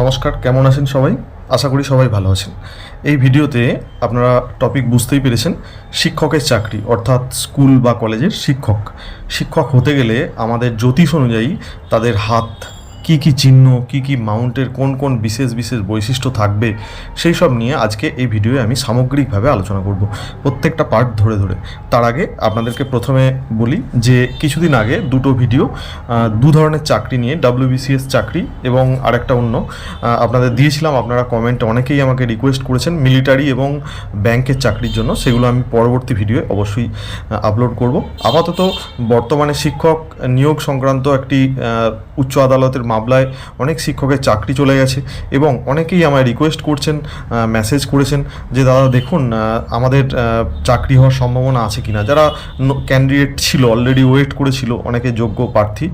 নমস্কার, কেমন আছেন সবাই? আশা করি সবাই ভালো আছেন। এই ভিডিওতে আপনারা টপিক বুঝতেই পেরেছেন, শিক্ষকের চাকরি, অর্থাৎ স্কুল বা কলেজের শিক্ষক। শিক্ষক হতে গেলে আমাদের জ্যোতিষ অনুযায়ী তাদের হাত কি কি চিহ্ন, কি কি মাউন্টের কোন কোন বিশেষ বিশেষ বৈশিষ্ট্য থাকবে, সেই সব নিয়ে আজকে এই ভিডিওয়ে আমি সামগ্রিকভাবে আলোচনা করব প্রত্যেকটা পার্ট ধরে ধরে। তার আগে আপনাদেরকে প্রথমে বলি যে কিছুদিন আগে দুটো ভিডিও দু ধরনের চাকরি নিয়ে ডাব্লিউবিসিএস চাকরি এবং আরেকটা অন্য আপনাদের দিয়েছিলাম, আপনারা কমেন্টে অনেকেই আমাকে রিকোয়েস্ট করেছেন মিলিটারি এবং ব্যাংকের চাকরির জন্য, সেগুলো আমি পরবর্তী ভিডিওয়ে অবশ্যই আপলোড করব। আপাতত বর্তমানে শিক্ষক নিয়োগ সংক্রান্ত একটি উচ্চ আদালতের মামলায় অনেক শিক্ষকের চাকরি চলে গেছে এবং অনেকেই আমায় রিকোয়েস্ট করছেন মেসেজ করেছেন যে, দাদা, দেখুন আমাদের চাকরি হওয়ার সম্ভাবনা আছে কি না যারা ক্যান্ডিডেট ছিল অলরেডি ওয়েট করেছিল, অনেকে যোগ্য প্রার্থী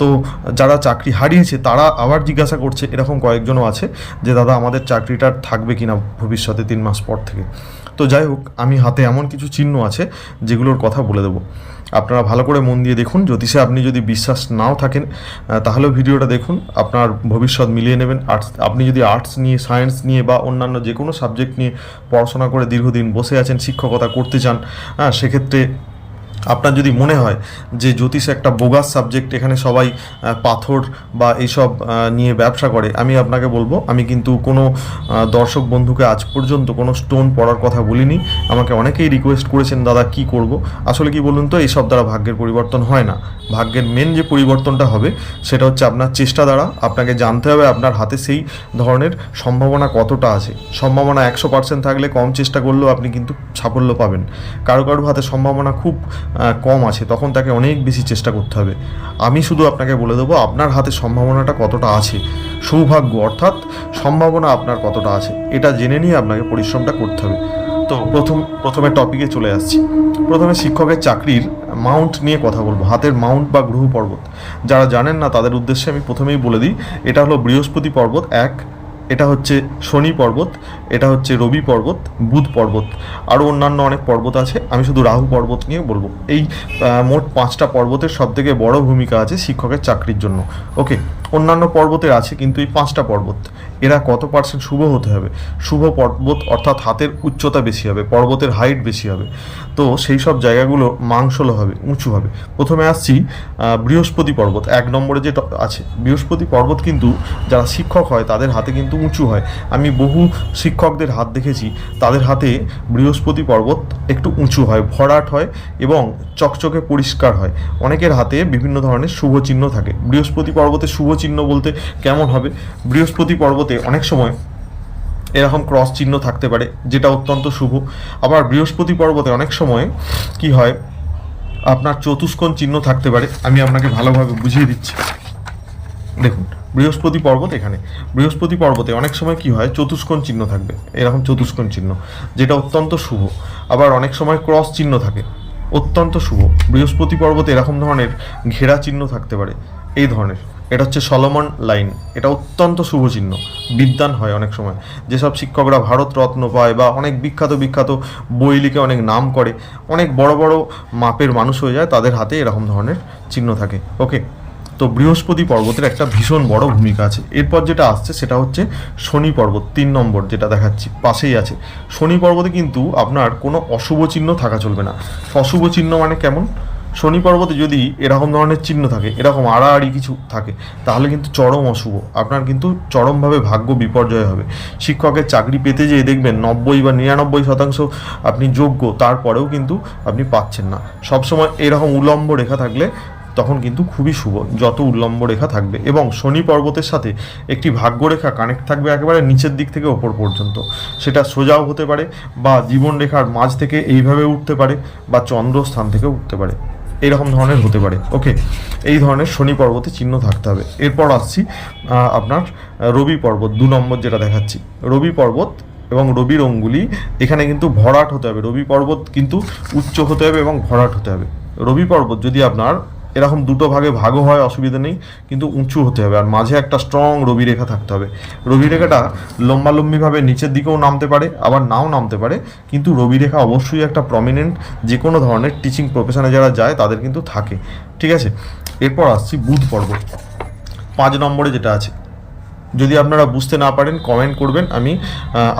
তো যারা চাকরি হারিয়েছে, তারা আবার জিজ্ঞাসা করছে, এরকম কয়েকজনও আছে যে, দাদা, আমাদের চাকরিটা থাকবে কিনা ভবিষ্যতে তিন মাস পর থেকে? তো যাই হোক, আমি হাতে এমন কিছু চিহ্ন আছে যেগুলোর কথা বলে দেবো। আপনারা ভালো করে মন দিয়ে দেখুন। জ্যোতিষে আপনি যদি বিশ্বাস নাও থাকেন তাহলেও ভিডিওটা দেখুন, আপনার ভবিষ্যৎ মিলিয়ে নেবেন। আর্টস আপনি যদি আর্টস নিয়ে সায়েন্স নিয়ে বা অন্যান্য যে কোনো সাবজেক্ট নিয়ে পড়াশোনা করে দীর্ঘদিন বসে আছেন, শিক্ষকতা করতে চান হ্যাঁ সেক্ষেত্রে আপনার যদি মনে হয় যে জ্যোতিষ একটা বোগাস সাবজেক্ট এখানে সবাই পাথর বা এইসব নিয়ে ব্যবসা করে, আমি আপনাকে বলব, আমি কিন্তু কোনো দর্শক বন্ধুকে আজ পর্যন্ত কোনো স্টোন পড়ার কথা বলিনি। আমাকে অনেকেই রিকোয়েস্ট করেছেন, দাদা, কি করব? আসলে কি বলুন তো, এইসব দ্বারা ভাগ্যের পরিবর্তন হয় না। ভাগ্যের মেন যে পরিবর্তনটা হবে, সেটা হচ্ছে আপনার চেষ্টা দ্বারা, আপনাকে জানতে হবে আপনার হাতে সেই ধরনের সম্ভাবনা কতটা আছে। সম্ভাবনা একশো পার্সেন্ট থাকলে কম চেষ্টা করলেও আপনি কিন্তু সাফল্য পাবেন। কারও কারও হাতে সম্ভাবনা খুব কম আছে, তখন তাকে অনেক বেশি চেষ্টা করতে হবে। আমি শুধু আপনাকে বলে দেবো, আপনার হাতে সম্ভাবনাটা কতটা আছে? সৌভাগ্য, অর্থাৎ সম্ভাবনা আপনার কতটা আছে? এটা জেনে নিয়ে আপনাকে পরিশ্রমটা করতে হবে। তো প্রথম, প্রথমে টপিকে চলে আসছি। প্রথমে শিক্ষকের চাকরির মাউন্ট নিয়ে কথা বলব, হাতের মাউন্ট বা গ্রহ পর্বত। যারা জানেন না, তাদের উদ্দেশ্যে আমি প্রথমেই বলে দিই, এটা হলো বৃহস্পতি পর্বত এক এটা হচ্ছে শনি পর্বত, এটা হচ্ছে রবি পর্বত, বুধ পর্বত, আরও অন্যান্য অনেক পর্বত আছে, আমি শুধু রাহু পর্বত নিয়ে বলব। এই মোট পাঁচটা পর্বতের সব থেকে বড় ভূমিকা আছে শিক্ষকের চাকরির জন্য। ওকে অন্যান্য পর্বতের আছে, কিন্তু এই পাঁচটা পর্বত। এরা কত পার্সেন্ট শুভ হতে হবে? শুভ পর্বত অর্থাৎ হাতের উচ্চতা বেশি হবে, পর্বতের হাইট বেশি হবে। তো সেই সব জায়গাগুলো মাংসল হবে, উঁচু হবে। প্রথমে আসছি বৃহস্পতি পর্বত, এক নম্বরে যে আছে। বৃহস্পতি পর্বত কিন্তু যারা শিক্ষক হয়, তাদের হাতে কিন্তু উঁচু হয়। আমি বহু শিক্ষকদের হাত দেখেছি, তাদের হাতে বৃহস্পতি পর্বত একটু উঁচু হয়, ভরাট হয় এবং চকচকে পরিষ্কার হয়। অনেকের হাতে বিভিন্ন ধরনের শুভ চিহ্ন থাকে। বৃহস্পতি পর্বতে শুভ চিহ্ন বলতে কেমন হবে? বৃহস্পতি পর্বতে অনেক সময় এরকম ক্রস চিহ্ন থাকতে পারে, যেটা অত্যন্ত শুভ। আবার বৃহস্পতি পর্বতে অনেক সময় কি হয়, আপনার চতুষ্কোণ চিহ্ন থাকতে পারে। আমি আপনাকে ভালোভাবে বুঝিয়ে দিচ্ছি। দেখুন, বৃহস্পতি পর্বত এখানে। বৃহস্পতি পর্বতে অনেক সময় কি হয়, চতুষ্কোণ চিহ্ন থাকবে, এরকম চতুষ্কোণ চিহ্ন, যেটা অত্যন্ত শুভ। আবার অনেক সময় ক্রস চিহ্ন থাকে, অত্যন্ত শুভ। বৃহস্পতি পর্বতে এরকম ধরনের ঘেরা চিহ্ন থাকতে পারে, এই ধরনের। এটা হচ্ছে সলমন লাইন। এটা অত্যন্ত শুভ চিহ্ন বিদ্যান হয় অনেক সময়। যেসব শিক্ষকরা ভারত রত্ন পায় বা অনেক বিখ্যাত বিখ্যাত বই লিখে অনেক নাম করে, অনেক বড় বড় মাপের মানুষ হয়ে যায়, তাদের হাতে এরকম ধরনের চিহ্ন থাকে। ওকে, তো বৃহস্পতি পর্বতের একটা ভীষণ বড় ভূমিকা আছে। এরপর যেটা আসছে, সেটা হচ্ছে শনি পর্বত, তিন নম্বর যেটা দেখাচ্ছি, পাশেই আছে। শনি পর্বতে কিন্তু আপনার কোনো অশুভ চিহ্ন থাকা চলবে না। অশুভ চিহ্ন মানে কেমন? শনি পর্বতে যদি এরকম ধরনের চিহ্ন থাকে, এরকম আড়াআড়ি কিছু থাকে, তাহলে কিন্তু চরম অশুভ। আপনার কিন্তু চরমভাবে ভাগ্য বিপর্যয় হবে। শিক্ষকের চাকরি পেতে যেয়ে দেখবেন নব্বই বা নিরানব্বই শতাংশ আপনি যোগ্য, তারপরেও কিন্তু আপনি পাচ্ছেন না। সবসময় এরকম উলম্ব রেখা থাকলে তখন কিন্তু খুবই শুভ, যত উল্লম্ব রেখা থাকবে। এবং শনি পর্বতের সাথে একটি ভাগ্যরেখা কানেক্ট থাকবে একেবারে নিচের দিক থেকে ওপর পর্যন্ত। সেটা সোজাও হতে পারে বা জীবন রেখার মাঝ থেকে এইভাবে উঠতে পারে বা চন্দ্রস্থান থেকে উঠতে পারে। এইরকম ধরনের হতে পারে। ওকে এই ধরনের শনি পর্বতে চিহ্ন থাকতে হবে। এরপর আসছি আপনার রবি পর্বত, দু নম্বর যেটা দেখাচ্ছি। রবি পর্বত এবং রবির অঙ্গুলি, এখানে কিন্তু ভরাট হতে হবে। রবি পর্বত কিন্তু উচ্চ হতে হবে এবং ভরাট হতে হবে। রবি পর্বত যদি আপনার এরকম দুটো ভাগে ভাগও হয়, অসুবিধা নেই, কিন্তু উঁচু হতে হবে। আর মাঝে একটা স্ট্রং রবি রেখা থাকতে হবে। রবি রেখাটা লম্বালম্বিভাবে নিচের দিকেও নামতে পারে, আবার নাও নামতে পারে, কিন্তু রবি রেখা অবশ্যই একটা প্রমিনেন্ট যে কোনো ধরনের টিচিং প্রফেশনে যারা যায়, তাদের কিন্তু থাকে। ঠিক আছে? এরপর আসছি বুধ পর্ব। পাঁচ নম্বরে যেটা আছে যদি আপনারা বুঝতে না পারেন কমেন্ট করবেন, আমি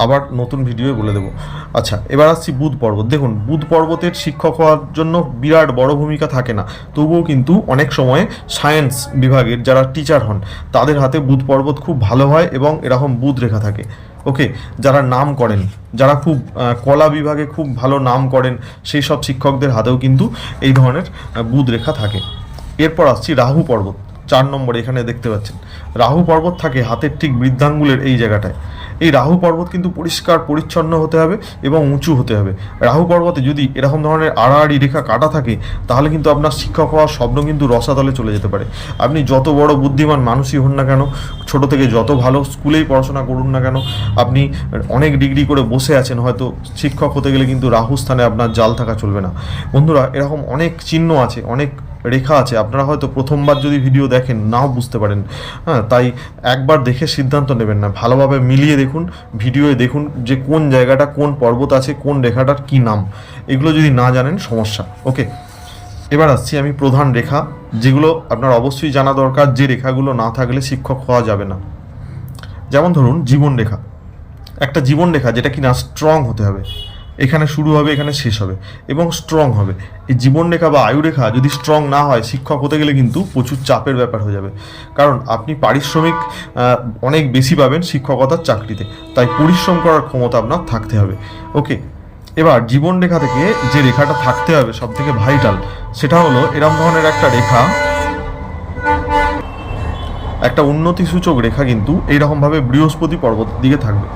আবার নতুন ভিডিও বলে দেবো। আচ্ছা এবার আসছি বুধ পর্বত। দেখুন, বুধ পর্বতের শিক্ষক হওয়ার জন্য বিরাট বড় ভূমিকা থাকে না। তবুও কিন্তু অনেক সময় সায়েন্স বিভাগের যারা টিচার হন, তাদের হাতে বুধ পর্বত খুব ভালো হয় এবং এরকম বুধ রেখা থাকে। ওকে যারা নাম করেন, যারা খুব কলা বিভাগে খুব ভালো নাম করেন, সেই সব শিক্ষকদের হাতেও কিন্তু এই ধরনের বুধ রেখা থাকে। এরপর আসছি রাহু পর্বত। চার নম্বর, এখানে দেখতে পাচ্ছেন। রাহু পর্বত থাকে হাতের ঠিক বৃদ্ধাঙ্গুলের এই জায়গাটায়। এই রাহু পর্বত কিন্তু পরিষ্কার, পরিচ্ছন্ন হতে হবে এবং উঁচু হতে হবে। রাহু পর্বতে যদি এরকম ধরনের আড়াআড়ি রেখা কাটা থাকে, তাহলে কিন্তু আপনার শিক্ষক হওয়ার স্বপ্ন কিন্তু রসাতলে চলে যেতে পারে। আপনি যত বড় বুদ্ধিমান মানুষই হন না কেন, ছোট থেকে যত ভালো স্কুলেই পড়াশোনা করুন না কেন, আপনি অনেক ডিগ্রি করে বসে আছেন, হয়তো শিক্ষক হতে গেলে কিন্তু রাহু স্থানে আপনার জাল থাকা চলবে না। বন্ধুরা, এরকম অনেক চিহ্ন আছে, অনেক রেখা আছে। আপনারা হয়তো প্রথমবার যদি ভিডিও দেখেন, নাও বুঝতে পারেন। হ্যাঁ তাই একবার দেখে সিদ্ধান্ত নেবেন না। ভালোভাবে মিলিয়ে দেখুন, ভিডিওয়ে দেখুন যে কোন জায়গাটা, কোন পর্বত আছে, কোন রেখাটার কি নাম। এগুলো যদি না জানেন, সমস্যা। ওকে, এবার আসছি আমি প্রধান রেখা, যেগুলো আপনার অবশ্যই জানা দরকার, যে রেখাগুলো না থাকলে শিক্ষক হওয়া যাবে না। যেমন ধরুন, জীবন রেখা। একটা জীবন রেখা, যেটা কিনা স্ট্রং হতে হবে। এখানে শুরু হবে, এখানে শেষ হবে এবং স্ট্রং হবে। এই জীবনরেখা বা আয়ুরেখা যদি স্ট্রং না হয়, শিক্ষক হতে গেলে কিন্তু প্রচুর চাপের ব্যাপার হয়ে যাবে। কারণ আপনি পারিশ্রমিক অনেক বেশি পাবেন শিক্ষকতার চাকরিতে, তাই পরিশ্রম করার ক্ষমতা আপনার থাকতে হবে। ওকে এবার জীবন রেখা থেকে যে রেখাটা থাকতে হবে সব থেকে ভাইটাল সেটা হলো এরম ধরনের একটা রেখা একটা উন্নতি সূচক রেখা কিন্তু এইরকমভাবে বৃহস্পতি পর্বতের দিকে থাকবে।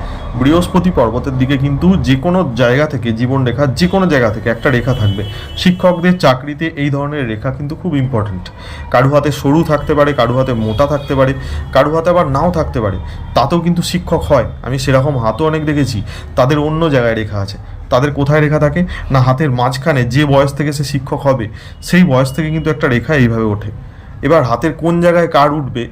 বৃহস্পতি পর্বতের দিকে কিন্তু যে কোনো জায়গা থেকে জীবন রেখা যে কোনো জায়গা থেকে একটা রেখা থাকবে। শিক্ষকদের চাকরিতে এই ধরনের রেখা কিন্তু খুব ইম্পর্ট্যান্ট কারু হাতে সরু থাকতে পারে, কারু হাতে মোটা থাকতে পারে, কারু হাতে আবার নাও থাকতে পারে। তাতেও কিন্তু শিক্ষক হয়। আমি সেরকম হাতও অনেক দেখেছি। তাদের অন্য জায়গায় রেখা আছে। তাদের কোথায় রেখা থাকে? না, হাতের মাঝখানে যে বয়স থেকে সে শিক্ষক হবে, সেই বয়স থেকে কিন্তু একটা রেখা এইভাবে ওঠে। এবার হাতের কোন জায়গায় কার উঠবে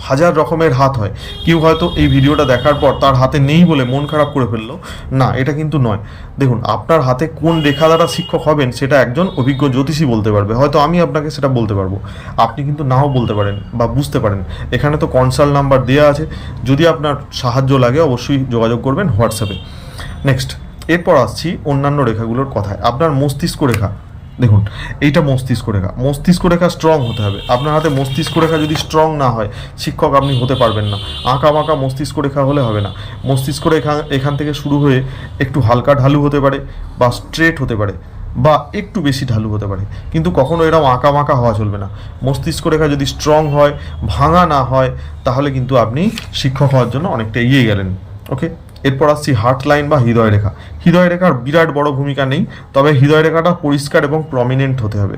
হাজার রকমের হাত হয়। কেউ হয়তো এই ভিডিওটা দেখার পর তার হাতে নেই বলে মন খারাপ করে ফেলল। না, এটা কিন্তু নয়। দেখুন, আপনার হাতে কোন রেখা দ্বারা শিক্ষক হবেন সেটা একজন অভিজ্ঞ জ্যোতিষী বলতে পারবে। হয়তো আমি আপনাকে সেটা বলতে পারব। আপনি কিন্তু নাও বলতে পারেন বা বুঝতে পারেন। এখানে তো কনসাল্ট নাম্বার দেওয়া আছে। যদি আপনার সাহায্য লাগে, অবশ্যই যোগাযোগ করবেন হোয়াটসঅ্যাপে। নেক্সট এরপর আসছি অন্যান্য রেখাগুলোর কথায়। আপনার মস্তিষ্ক রেখা। দেখুন, এইটা মস্তিষ্ক রেখা। মস্তিষ্ক রেখা স্ট্রং হতে হবে। আপনার হাতে মস্তিষ্ক রেখা যদি স্ট্রং না হয়, শিক্ষক আপনি হতে পারবেন না। আঁকা বাঁকা মস্তিষ্ক রেখা হলে হবে না। মস্তিষ্ক রেখা এখান থেকে শুরু হয়ে একটু হালকা ঢালু হতে পারে বা স্ট্রেট হতে পারে বা একটু বেশি ঢালু হতে পারে। কিন্তু কখনো এরকম আঁকা বাঁকা হওয়া চলবে না। মস্তিষ্ক রেখা যদি স্ট্রং হয়, ভাঙা না হয়, তাহলে কিন্তু আপনি শিক্ষক হওয়ার জন্য অনেকটা এগিয়ে গেলেন। ওকে এরপর আসছি হার্ট লাইন বা হৃদয় রেখা হৃদয় রেখার বিরাট বড় ভূমিকা নেই, তবে হৃদয় রেখাটা পরিষ্কার এবং প্রমিনেন্ট হতে হবে।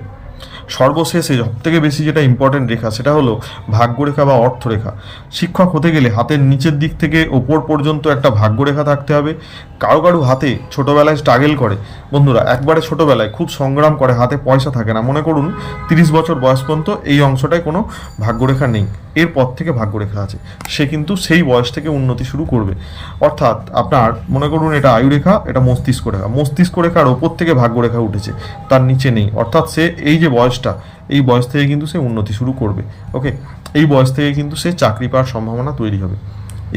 সর্বশেষে সব থেকে বেশি যেটা ইম্পর্টেন্ট রেখা, সেটা হলো ভাগ্যরেখা বা অর্থরেখা। শিক্ষক হতে গেলে হাতের নিচের দিক থেকে ওপর পর্যন্ত একটা ভাগ্যরেখা থাকতে হবে। কারও কারও হাতে ছোটোবেলায় স্ট্রাগেল করে। বন্ধুরা, একবারে ছোটোবেলায় খুব সংগ্রাম করে, হাতে পয়সা থাকে না। মনে করুন, তিরিশ বছর বয়স পর্যন্ত এই অংশটায় কোনো ভাগ্যরেখা নেই। এরপর থেকে ভাগ্যরেখা আছে। সে কিন্তু সেই বয়স থেকে উন্নতি শুরু করবে। অর্থাৎ আপনার মনে করুন এটা আয়ুরেখা, এটা মস্তিষ্ক রেখা। মস্তিষ্ক রেখার ওপর থেকে ভাগ্যরেখা উঠেছে। তার নিচে নেই। অর্থাৎ সে এই যে বয়সটা, এই বয়স থেকে কিন্তু সে উন্নতি শুরু করবে ওকে এই বয়স থেকে কিন্তু সে চাকরি পাওয়ার সম্ভাবনা তৈরি হবে।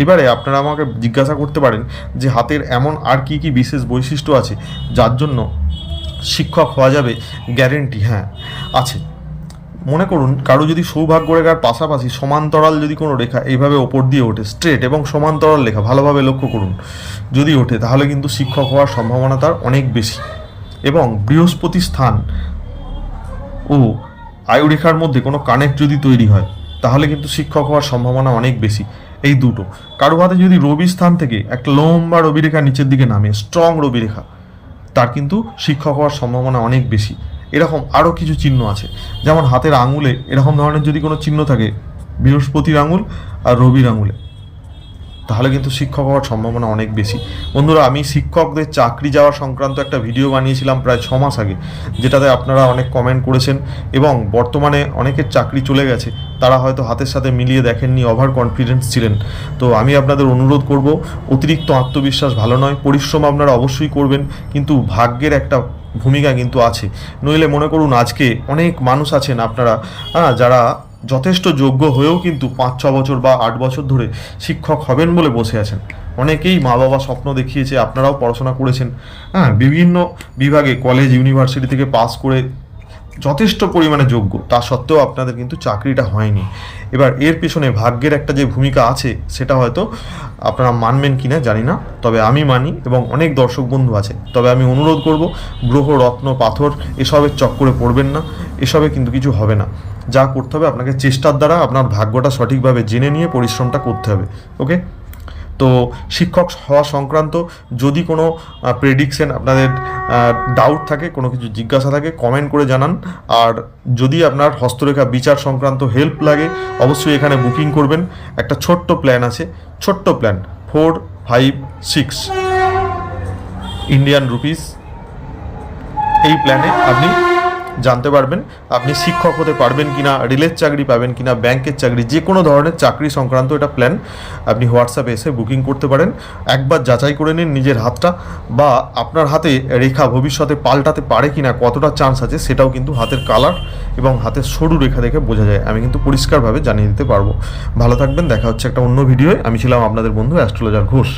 এবারে আপনারা আমাকে জিজ্ঞাসা করতে পারেন যে হাতের এমন আর কি কি বিশেষ বৈশিষ্ট্য আছে, যার জন্য শিক্ষক হওয়া যাবে গ্যারেন্টি হ্যাঁ আছে। মনে করুন, কারও যদি সৌভাগ্য রেখার পাশাপাশি সমান্তরাল যদি কোনো রেখা এইভাবে ওপর দিয়ে ওঠে স্ট্রেট এবং সমান্তরাল রেখা ভালোভাবে লক্ষ্য করুন, যদি ওঠে তাহলে কিন্তু শিক্ষক হওয়ার সম্ভাবনা তার অনেক বেশি। এবং বৃহস্পতি স্থান ও, আয়ুরেখার মধ্যে কোনো কানেক্ট যদি তৈরি হয়, তাহলে কিন্তু শিক্ষক হওয়ার সম্ভাবনা অনেক বেশি। এই দুটো। কারও হাতে যদি রবি স্থান থেকে একটা লম্বা রবি রেখা নিচের দিকে নামে স্ট্রং রবি রেখা তার কিন্তু শিক্ষক হওয়ার সম্ভাবনা অনেক বেশি। এরকম আরও কিছু চিহ্ন আছে। যেমন হাতের আঙুলে এরকম ধরনের যদি কোনো চিহ্ন থাকে, বৃহস্পতির আঙুল আর রবির আঙুলে তাহলে কিন্তু শিক্ষক হওয়ার সম্ভাবনা অনেক বেশি। বন্ধুরা, আমি শিক্ষকদের চাকরি যাওয়া সংক্রান্ত একটা ভিডিও বানিয়েছিলাম প্রায় ছ মাস আগে, যেটাতে আপনারা অনেক কমেন্ট করেছেন এবং বর্তমানে অনেকের চাকরি চলে গেছে, তারা হয়তো হাতের সাথে মিলিয়ে দেখেননি ওভার কনফিডেন্স ছিলেন। তো আমি আপনাদের অনুরোধ করব, অতিরিক্ত আত্মবিশ্বাস ভালো নয়, পরিশ্রম আপনারা অবশ্যই করবেন, কিন্তু ভাগ্যের একটা ভূমিকা কিন্তু আছে। নইলে মনে করুন আজকে অনেক মানুষ আছেন আপনারা হ্যাঁ যারা যথেষ্ট যোগ্য হয়েও কিন্তু পাঁচ, ছ বছর বা আট বছর ধরে শিক্ষক হবেন বলে বসে আছেন। অনেকেই মা বাবা স্বপ্ন দেখিয়েছে, আপনারাও পড়াশোনা করেছেন। হ্যাঁ বিভিন্ন বিভাগে, কলেজ, ইউনিভার্সিটি থেকে পাস করে যথেষ্ট পরিমাণে যোগ্য। তা সত্ত্বেও আপনাদের কিন্তু চাকরিটা হয়নি। এবার এর পেছনে ভাগ্যের একটা যে ভূমিকা আছে, সেটা হয়তো আপনারা মানবেন কি না জানি না। তবে আমি মানি এবং অনেক দর্শক বন্ধু আছে। তবে আমি অনুরোধ করব, গ্রহ, রত্ন, পাথর, এসবের চক্করে পড়বেন না। এসবে কিন্তু কিছু হবে না। যা করতে হবে আপনাকে চেষ্টার দ্বারা আপনার ভাগ্যটা সঠিকভাবে জেনে নিয়ে পরিশ্রমটা করতে হবে। ওকে? তো শিক্ষক হওয়া সংক্রান্ত যদি কোনো প্রেডিকশন আপনাদের ডাউট থাকে, কোনো কিছু জিজ্ঞাসা থাকে কমেন্ট করে জানান। আর যদি আপনার হস্তরেখা বিচার সংক্রান্ত হেল্প লাগে, অবশ্যই এখানে বুকিং করবেন। একটা ছোট্ট প্ল্যান আছে, ছোট্ট plan four five six Indian rupees এই প্ল্যানে আপনি জানতে পারবেন, আপনি শিক্ষক হতে পারবেন কি না রেলের চাকরি পাবেন কি না ব্যাংকের চাকরি, যে কোনো ধরনের চাকরি সংক্রান্ত এটা প্ল্যান আপনি হোয়াটসঅ্যাপে এসে বুকিং করতে পারেন। একবার যাচাই করে নিন নিজের হাতটা বা আপনার হাতে রেখা ভবিষ্যতে পাল্টাতে পারে কি না কতটা চান্স আছে সেটাও কিন্তু হাতের কালার এবং হাতের সরু রেখা দেখে বোঝা যায়। আমি কিন্তু পরিষ্কারভাবে জানিয়ে দিতে পারব। ভালো থাকবেন, দেখা হচ্ছে একটা অন্য ভিডিওয় আমি ছিলাম আপনাদের বন্ধু অ্যাস্ট্রোলজার ঘোষ।